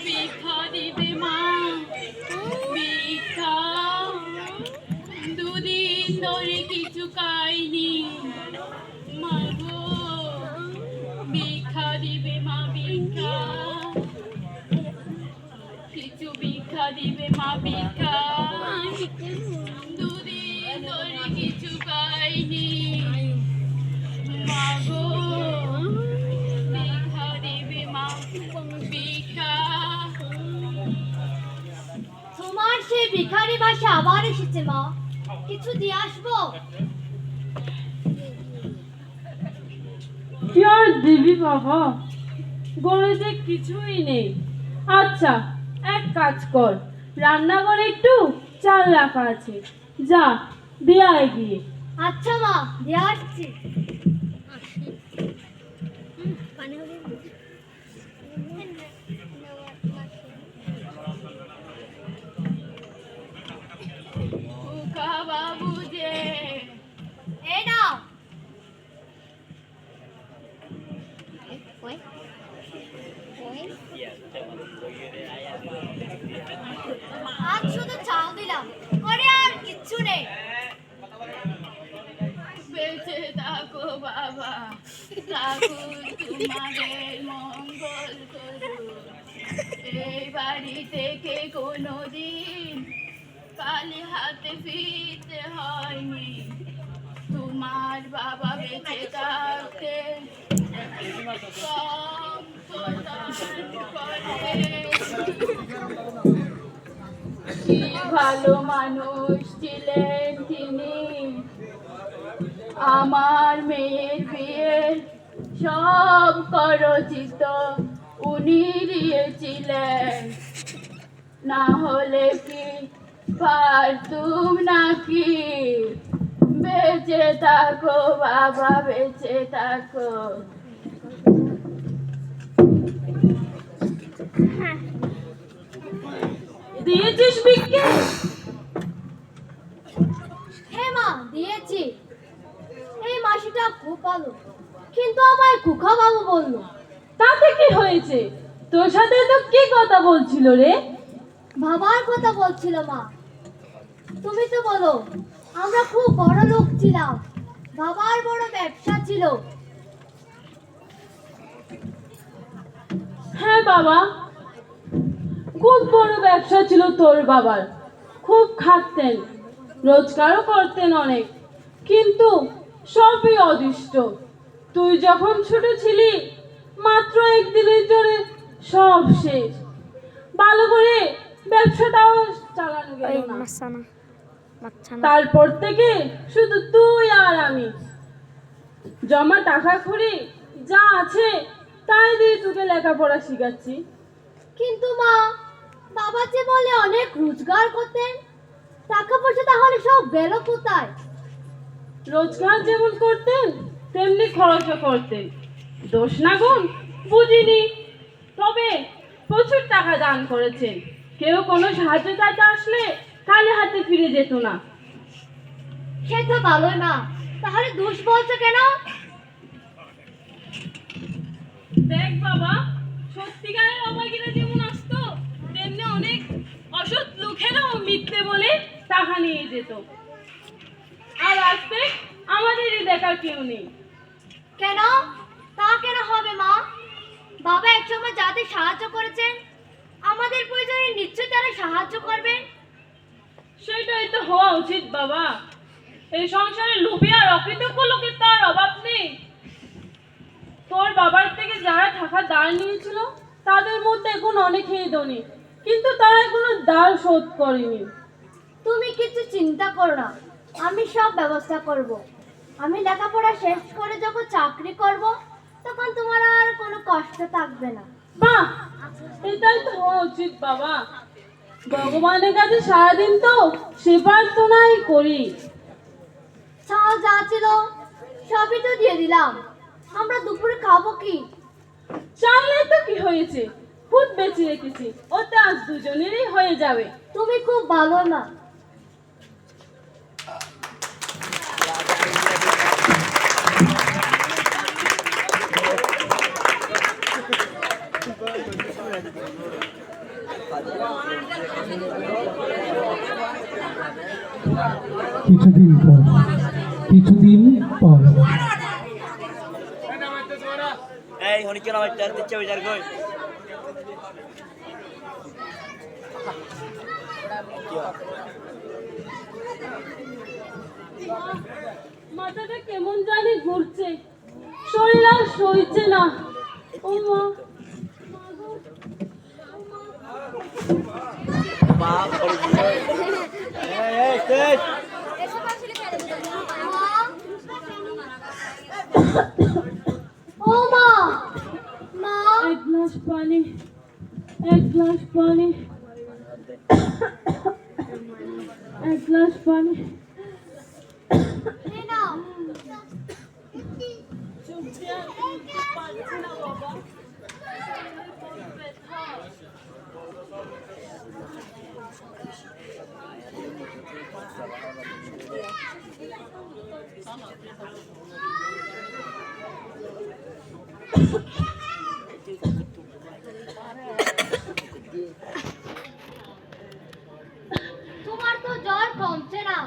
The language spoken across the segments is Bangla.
ভিক্ষা দিবে মা ভিক্ষা দিবে মা ভিক্ষা দুদিন ধরে কিছু খাইনি মা গো ভিক্ষা দিবে মা ভিক্ষা তোমার সেই ভিখারি ভাষা আবার এসেছে মা। কিছু দিয়ে আসব? কি আর দিবি বাবা? গড়ে যে কিছুই নেই। আচ্ছা এক কাজ কর। রান্নাঘরে একটু চাল রাখা আছে। যা দিয়ে গিয়ে। আচ্ছা মা দেয়া আসছি। নেই বেঁচে থাকো বাবা ঠাকুর তোমাদের মঙ্গল করুন। এই বাড়ি থেকে কোনোদিন কালি হাতে ফিরতে হয়নি। তোমার বাবা বেঁচে থাকতে প্রদান করবে। কি ভালো মানুষ ছিলেন তিনি। আমার মেয়ের বিয়ের সব খরচিত উনি দিয়েছিলেন। না হলে কি পারতুম নাকি? বেঁচে থাকো, বাবা, বেঁচে থাকো। দিয়েছিস বিক্রি? হ্যাঁ মা দিয়েছি। এই মাসিটা খুব ভালো কিন্তু আমায় কুখা বাবু বলল। তাতে কি হয়েছে? তোর সাথে তো কি কথা বলছিল রে? বাবার কথা বলছিল মা। তুমি তো বলো আমরা খুব বড় লোক ছিলাম বাবার বড় ব্যবসা ছিল। হ্যাঁ বাবা খুব বড় ব্যবসা ছিল তোর বাবার। খুব খাটতেন রোজগারও করতেন অনেক কিন্তু সবই অদৃষ্ট। তুই যখন ছোট ছিলি মাত্র একদিনের জোরে সব শেষ। ভালো করে ব্যবসাটাও চালানো গেল না। তারপর থেকে শুধু তুই আর আমি। জমা টাকা খুঁড়ি যা আছে তাই দিয়ে তোকে লেখাপড়া শিখাচ্ছি। কিন্তু মা যে অনেক রোজগার করতেন। টাকা পয়সা তাহলে সব গেল কোথায়? রোজগার যেমন করতেন তেমনি খরচও করতেন। দোষ না গুণ বুঝিনি। তবে প্রচুর টাকা দান করেছেন। কেউ কোনো সাহায্য চাইতে আসলে খালি হাতে ফিরে যেত না। সে তো ভালোই না তাহলে দোষ বলছো কেন? দেখ বাবা সত্যিকারের অবাগিরা অসৎ লোকেরাও মিথ্যে বলে টাকা নিয়ে যেত। আর আসতে আমাদেরই দেখার কেউ নেই। কেন? তা কেন হবে মা? বাবা একসময় যাদের সাহায্য করেছেন আমাদের প্রয়োজনে নিশ্চয়ই তারা সাহায্য করবেন সেটাই তো হওয়া উচিত বাবা। এই সংসারে লোভী আর অকৃতজ্ঞ লোকের তো আর অভাব নেই। তোর বাবার থেকে যারা টাকা দাঁড় নিয়েছিল তাদের মধ্যে এখন অনেকেই ধনী। কিন্তু তারা এখনও দাঁড় শোধ করেনি। তুমি কিছু চিন্তা করো না আমি সব ব্যবস্থা করব। আমি লেখাপড়া শেষ করে যখন চাকরি করব তখন তোমার আর কোনো কষ্ট থাকবে না। বাহ এটাই তো হওয়া উচিত বাবা। ভগবানের কাছে সারাদিন তো সেবার তো করি। চাল যা ছিল সবই তো দিয়ে দিলাম। আমরা দুপুরে খাব কি? চাইলে তো কি হয়েছে? খুদ বেঁচে রেখেছি। ওতে আজ দুজনেরই হয়ে যাবে। তুমি খুব ভালো না। কিছুদিন পর কিছুদিন পর। এই হনি কেন আমার দিচ্ছে বিচার কই মাথাটা কেমন জানি ঘুরছে। শরীর আর সইছে না। ও মা। ও মা। এক গ্লাস পানি। এক গ্লাস পানি। এক গ্লাস পানি এই নাও। তোমার তো জ্বর কমছে না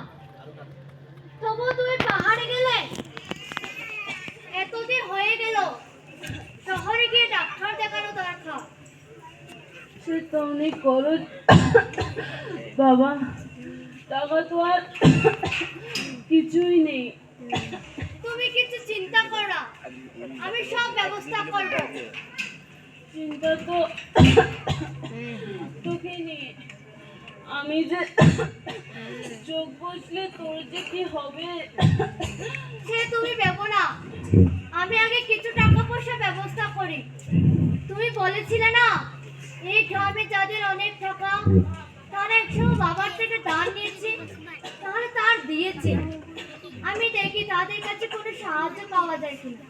তবু তুমি পাহাড়ে গেলে এতদিন হয়ে গেল শহরে গিয়ে ডাক্তার দেখানো দরকার সে তুমি করো বাবা। টাকা তো আর কিছুই নেই। তুমি কিছু চিন্তা করো। আমি সব ব্যবস্থা করব। চিন্তা তো তোকে নিয়ে আমি যে চোখ বসলে তোর যে কি হবে? সে তুমি ভেবো না। আমি আগে কিছু টাকা পয়সা ব্যবস্থা করি। তুমি বলেছিলে না এই গ্রামে যাদের অনেক টাকা বাবার থেকে দান নিয়েছে তাহলে তার দিয়েছে। আমি দেখি তাদের কাছে কোনো সাহায্য পাওয়া যায় কিনা।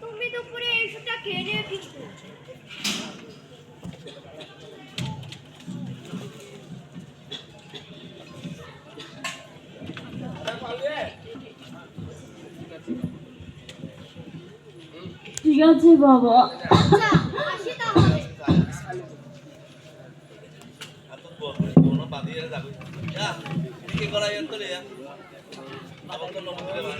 তুমি দুপুরে এইসবটা খেয়ে কিন্তু ঠিক আছে বাবা। Ya, bikin kolayan dulu ya. Abang tuh nomor dua.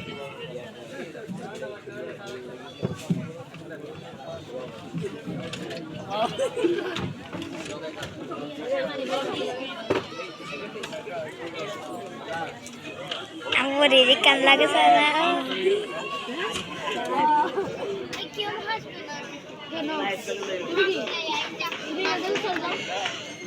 Kamu dirikan lagi sana.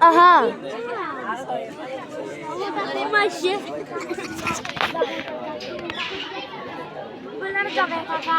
লাগে না তুই এদিকে ভিডিও হইতে পারছিস আহা মাসে বলার যাবে কাকা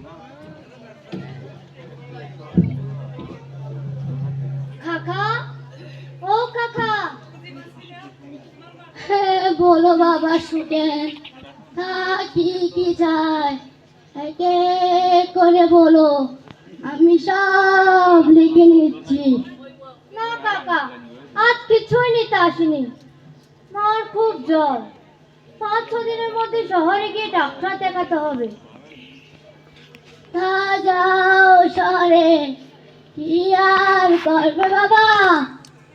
কাকা হ্যাঁ বলো বাবা শুনেন তা কি কি চাই একে করে বলো। আমি সব লিখে নিচ্ছি। না কাকা আজ কিছুই নিতে আসিনি। মার খুব জ্বর। পাঁচ, ছ দিনের মধ্যে শহরে গিয়ে ডাক্তার দেখাতে হবে। তা যাও শহরে। কি আর করবে বাবা?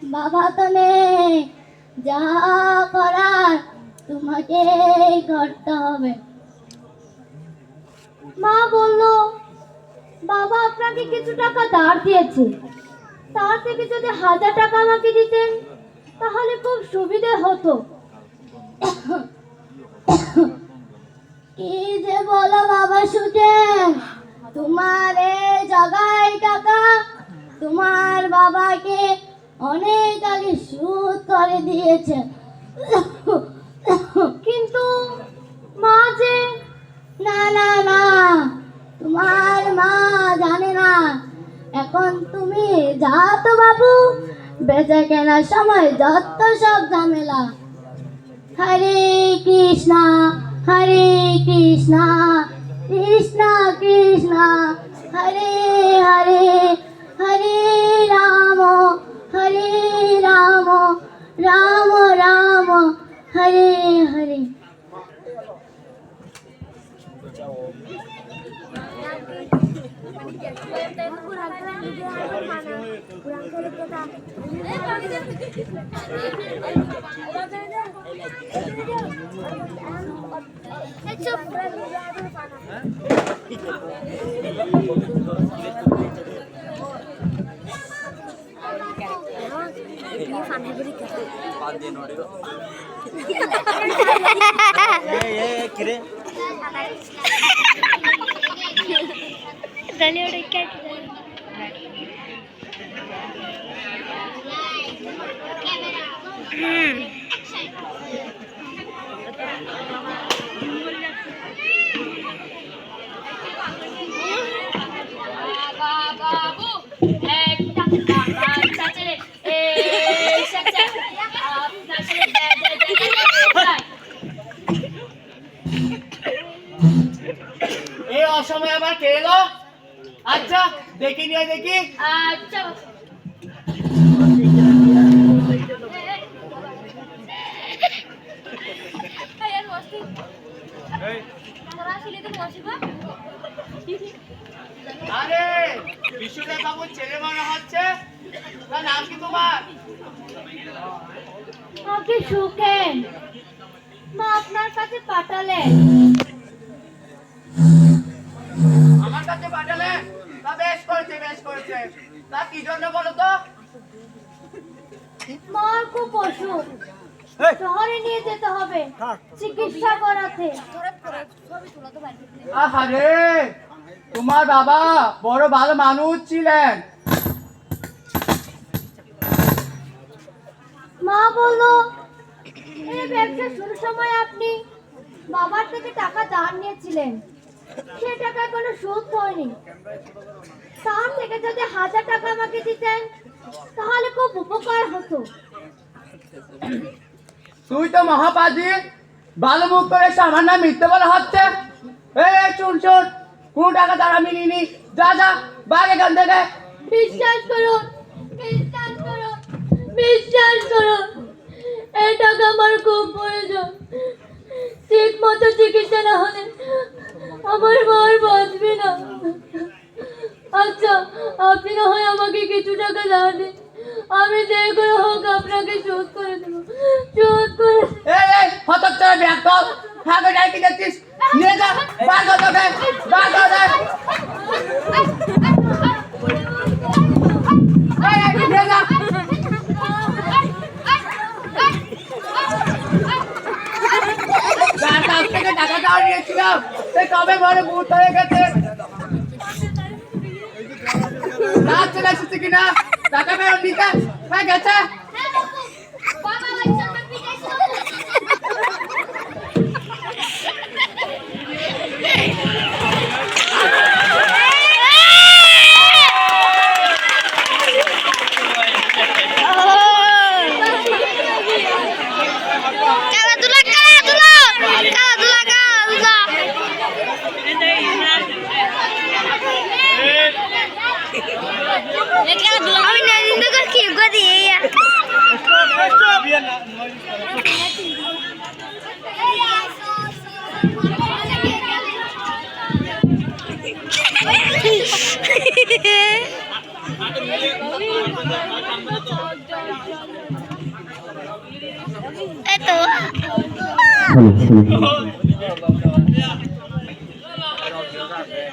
বাবা তো নেই যা করার তোমাকে করতে হবে। মা বলল, বাবা আপনাকে কিছু টাকা ধার দিয়েছে। তার থেকে যদি হাজার টাকা আমাকে দিতেন, তাহলে খুব সুবিধে হতো। কি যে বলো বাবা সুজেন তোমার এই টাকা, তোমার বাবাকে অনেক আগে সুদ করে দিয়েছে। কিন্তু মা যে, না না না, তোমার মা জানে না। এখন তুমি যা তো বাবু, বেচে কেনার সময় যত সব ঝামেলা। হরে কৃষ্ণ হরে কৃষ্ণ কৃষ্ণ কৃষ্ণ, হরে হরে হরে রাম। হরে রাম রাম রাম হরে হরে। একটা আমার চাচরে এসেছে আপনার সাথে এই অসময়ে আবার কে এলো? আচ্ছা দেখি নিয়ে দেখি। আচ্ছা। আরে বিশ্বদেব ছেলে মনে হচ্ছে। নাম কি তোমার? মা আপনার কাছে পাঠালেন। করেছে করেছে তা কি জন্য বলো তো? মার খুব অসুখ শহরে নিয়ে যেতে হবে। চিকিৎসা করাতে। আহারে তোমার বাবা বড় ভালো মানুষ ছিলেন। মা বলল এই ব্যবসা শুরুর সময় আপনি বাবার থেকে টাকা ধার নিয়েছিলেন। সে টাকা কোনো সুদ হয়নি। তার থেকে যদি হাজার টাকা আমাকে দিতেন তাহলে খুব উপকার হতো। তুই তো মহাপাজি ভালো মুখ করে সামান্য মিথ্যে বলা হচ্ছে। এই শুন শুন কোনো টাকা তারা আমি নিইনি? যা যা বাঘ এখান থেকে। বিশ্বাস করুন বিশ্বাস করুন বিশ্বাস করুন এই টাকা আমার খুব প্রয়োজন। ঠিক মতো চিকিৎসা না হলে আমার মার বাঁচবে না আচ্ছা আপনি না হয় আমাকে কিছু টাকা ধার আমি যে করে হোক আপনাকে শোধ করে দেবো। শোধ করে এই হতক চলে ব্যাগ কর। হাগে যাই কি দেখছিস? নিয়ে যা, বার কর তোকে, বার কর টাকা ধার নিয়েছিলাম কবে বড় ভূত হয়ে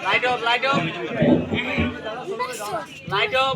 light off light off light off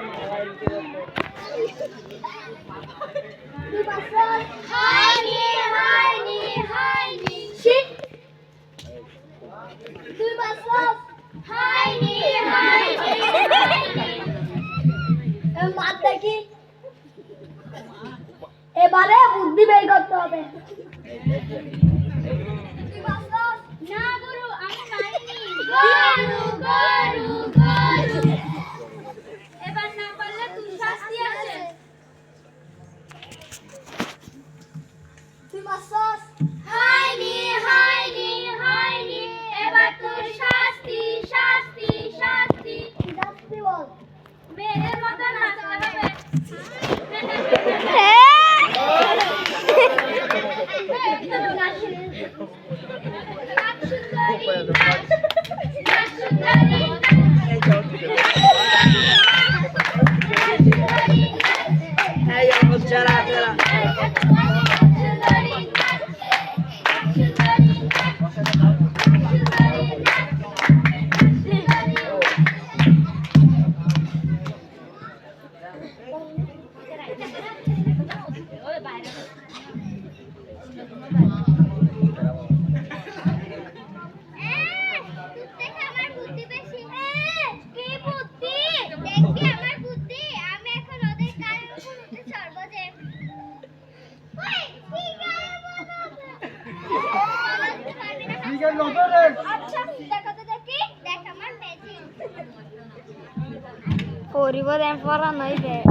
Corribo tempo a noi bene.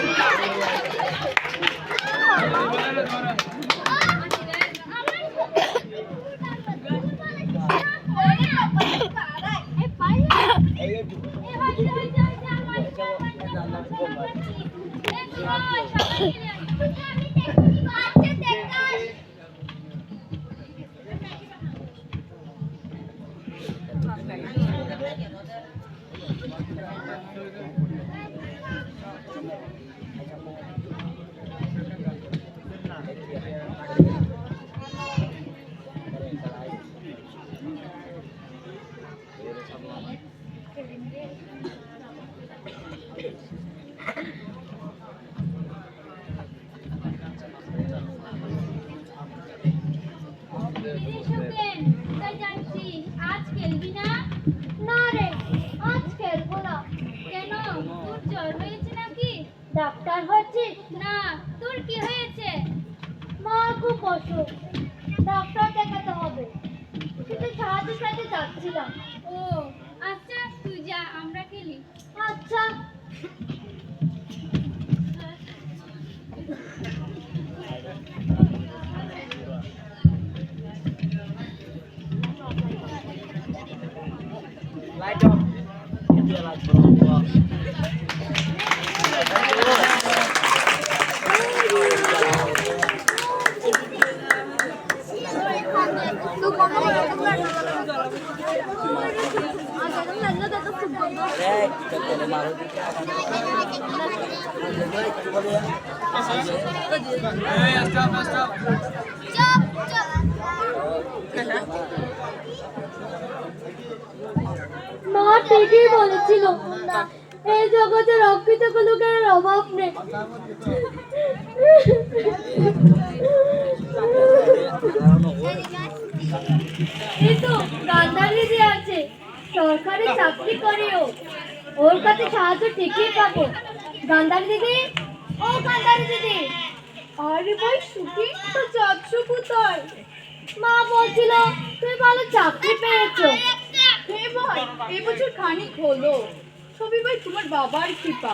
মা ঠিকই বলেছিল। এই জগতে রক্ষিত লোকের অভাব নেই। এই যে আছে। সরকারি চাকরি করে ওর কাছে সাহায্য ঠিকই পাবো। গান্ধারী দিদি? ও গান্ধারী দিদি! আরে ভাই সুখী তো যাচ্ছ কোথায় মা বলছিল তুমি ভালো চাকরি পেয়েছ। হে ভাই এবছর খানিক হলো। সবই ভাই, তোমার বাবার কৃপা।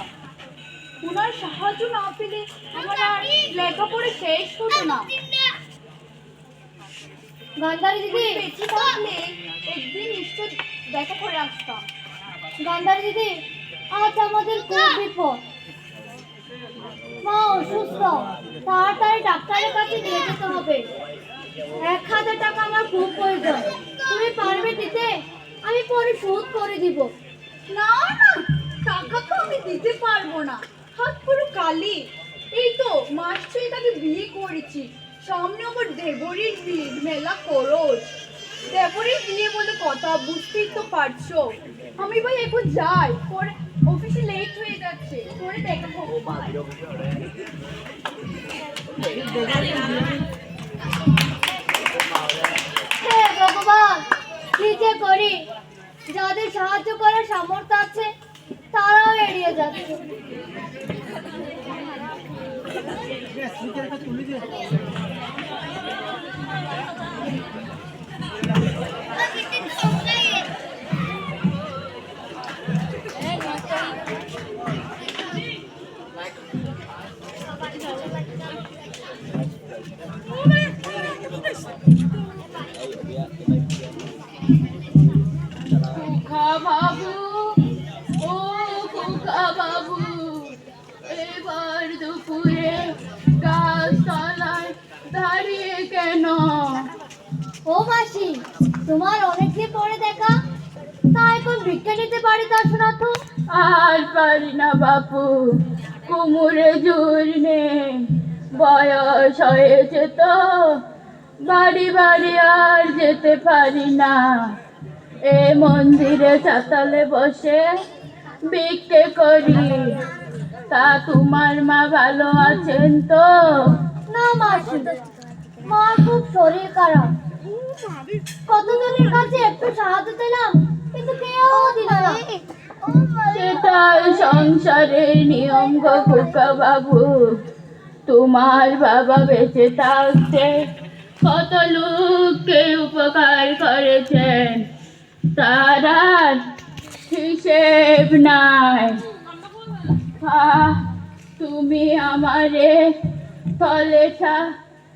ওনার সাহায্য না পেলে আমার আর লেখাপড়া শেষ হতো না। গান্ধারী দিদি। একদিন নিশ্চয় দেখা করে আসতাম গান্ধারী দিদি আজ আমাদের খুব বিপদ। মা অসুস্থ। তাড়াতাড়ি ডাক্তারের কাছে নিয়ে যেতে হবে। এক হাজার টাকা আমার খুব প্রয়োজন। তুমি পারবে দিতে? আমি পরে শোধ করে দিব। না না টাকা তো আমি দিতে পারব না। হাত পুরো কালি। এই তো মাস ছয়েক আগে বিয়ে করেছি। সামনে আমার দেবরির বিয়ে মেলা খরচ। দেবরির বিয়ে বলে কথা, বুঝতেই তো পারছ। আমি ভাই এখন যাই, পরে অফিসে লেট হয়ে যাচ্ছে, পরে দেখা হে ভগবান, কি যে করি? যাদের সাহায্য করার সামর্থ্য আছে, তারাও এড়িয়ে যাচ্ছে। খোকা মাসি তোমার অনেকদিন পরে দেখা। তা এখন ভিক্ষা নিতে পারি তা আর পারি না বাপু কুমুরে জোর নেই। বয়স হয়েছে তো বাড়ি বাড়ি আর যেতে পারি না। এ মন্দিরে চাতালে বসে ভিক্ষে করি। তা তোমার মা ভালো আছেন তো? না মাসি মা খুব শরীর খারাপ। কতজনের কাছে একটু সাহায্য দিলাম কিন্তু কেউ দিল না। সেটাই সংসারের নিয়ম গো খোকা বাবু। তোমার বাবা বেঁচে থাকতে কত লোককে উপকার করেছেন। তার হিসেব নাই। তুমি আমারে তলেটা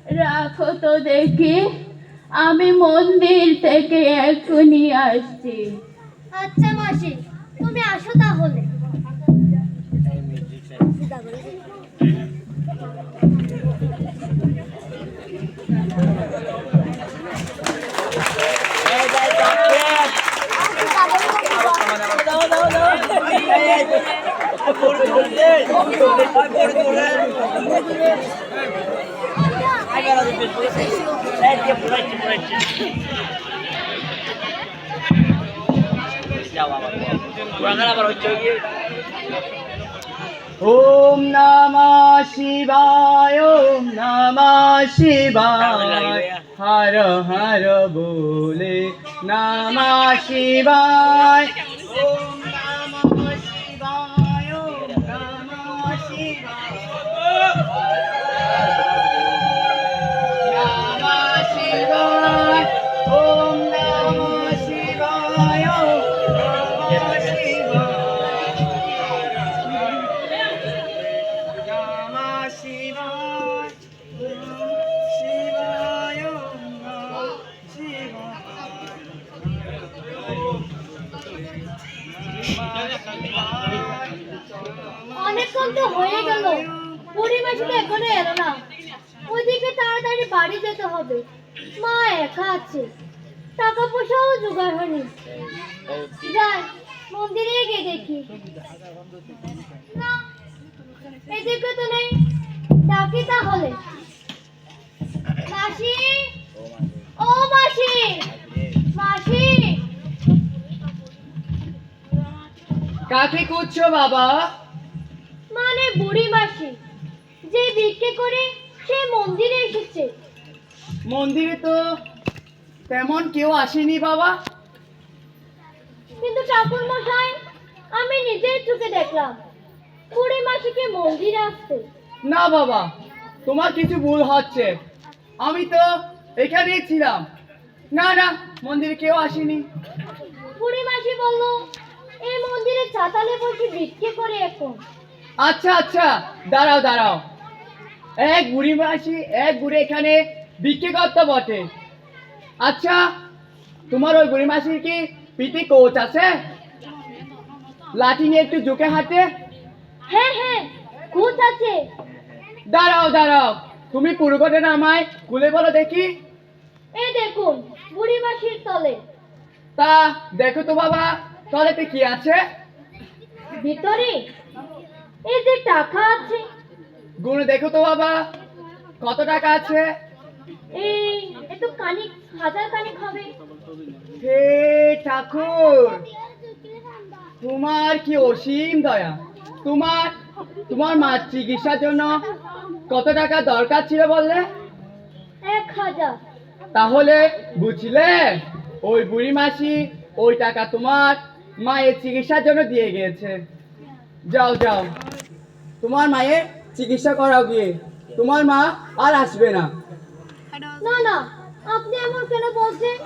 রাখো তো দেখি। আমি মন্দির থেকে এক্ষুনি আসছি আচ্ছা মাসি তুমি আসো তাহলে ওম নমঃ শিবায় ওম নমঃ শিবায়। হর হর বলে নমঃ শিবায়। তো হয়ে গেল। পরিবেশে তো এখনও এলো না। ওইদিকে তাড়াতাড়ি বাড়ি যেতে হবে। মা একা আছে। টাকা পয়সাও জোগাড় হয়নি। যাই, মন্দিরে গিয়ে দেখি। এদিকে তো নেই। ডাকি তাহলে। মাসি? ও মাসি! মাসি! কাকে করছ বাবা? মানে বুড়ি মাসি যে ভিক্ষে করে সে মন্দিরে এসেছে। মন্দিরে তো তেমন কেউ আসেনি বাবা। কিন্তু ঠাকুর মশাই আমি নিজের চোখে দেখলাম। বুড়ি মাসিকে মন্দিরে আসতে। না বাবা তোমার কিছু ভুল হচ্ছে। আমি তো এখানেই ছিলাম। না না মন্দিরে কেউ আসেনি। বুড়ি মাসি বলল এই মন্দিরে চাতালে বসে ভিক্ষে করে এখন। আচ্ছা আচ্ছা দাঁড়াও দাঁড়াও। এক বুড়ি মাসি এক বুড়ি এখানে বিক্রি করতে বটে। আচ্ছা তোমার ওই বুড়ি মাসির কি পিঠে কোচ আছে? লাঠি নিয়ে একটু ঝুঁকে হাঁটে? হ্যাঁ হ্যাঁ কোচ আছে। দাঁড়াও দাঁড়াও তুমি পুরুকটে নামায় খুলে বলো দেখি। এই দেখুন বুড়ি মাসির তলে। তা দেখো তো বাবা তলেতে কি আছে? ভিতরে এই যে টাকা আছে। গুনে দেখো তো বাবা কত টাকা আছে? এই একটু কানিক হাজার কানিক হবে। হে ঠাকুর তোমার কি অসীম দয়া? তোমার তোমার মার চিকিৎসার জন্য কত টাকা দরকার ছিল বললে? এক হাজার। তাহলে বুঝলে ওই বুড়ি মাসি ওই টাকা তোমার মায়ের চিকিৎসার জন্য দিয়ে গিয়েছে। যাও যাও। তোমার মায়ের চিকিৎসা করাও গিয়ে তোমার মা আর আসবে না। না না আপনি এমন কেন বলছেন?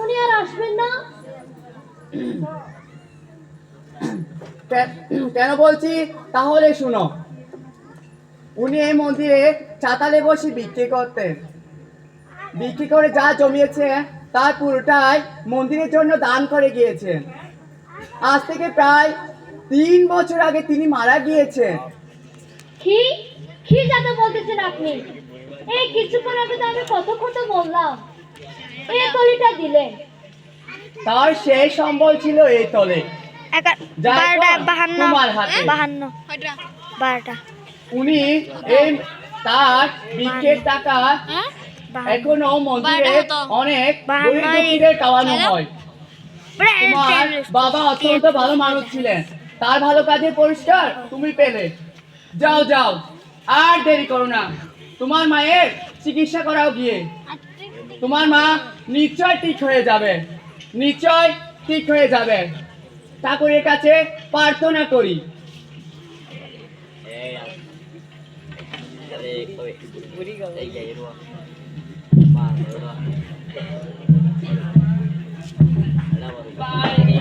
উনি আর আসবেন না। কেন বলছি? তাহলে শুনো। উনি এই মন্দিরে চাতালে বসে বিক্রি করতেন। বিক্রি করে যা জমিয়েছে তার পুরোটাই মন্দিরের জন্য দান করে গিয়েছেন। আজ থেকে প্রায় তিন বছর আগে তিনি মারা গিয়েছেন। কি? কি যাতে বলতেছেন আপনি? এই কিছুক্ষণ আগে তো আমি কত কত বললাম। এই কলিটা দিলেন তার সেই সম্বল ছিল এই তলে। বারোটা বাহান্ন। বাহান্ন। বারোটা। উনি এই তার বিক্রির টাকা এখনও মন্দিরে অনেক খাওয়ানো হয়। তোমার বাবা অত্যন্ত ভালো মানুষ ছিলেন। তার ভালো কাজে পরিষ্কার তুমি পেলে। যাও যাও আর দেরি করো না তোমার মায়ের চিকিৎসা করাও গিয়ে তোমার মা নিশ্চয় ঠিক হয়ে যাবে নিশ্চয় ঠিক হয়ে যাবে ঠাকুরের কাছে প্রার্থনা করি কাছে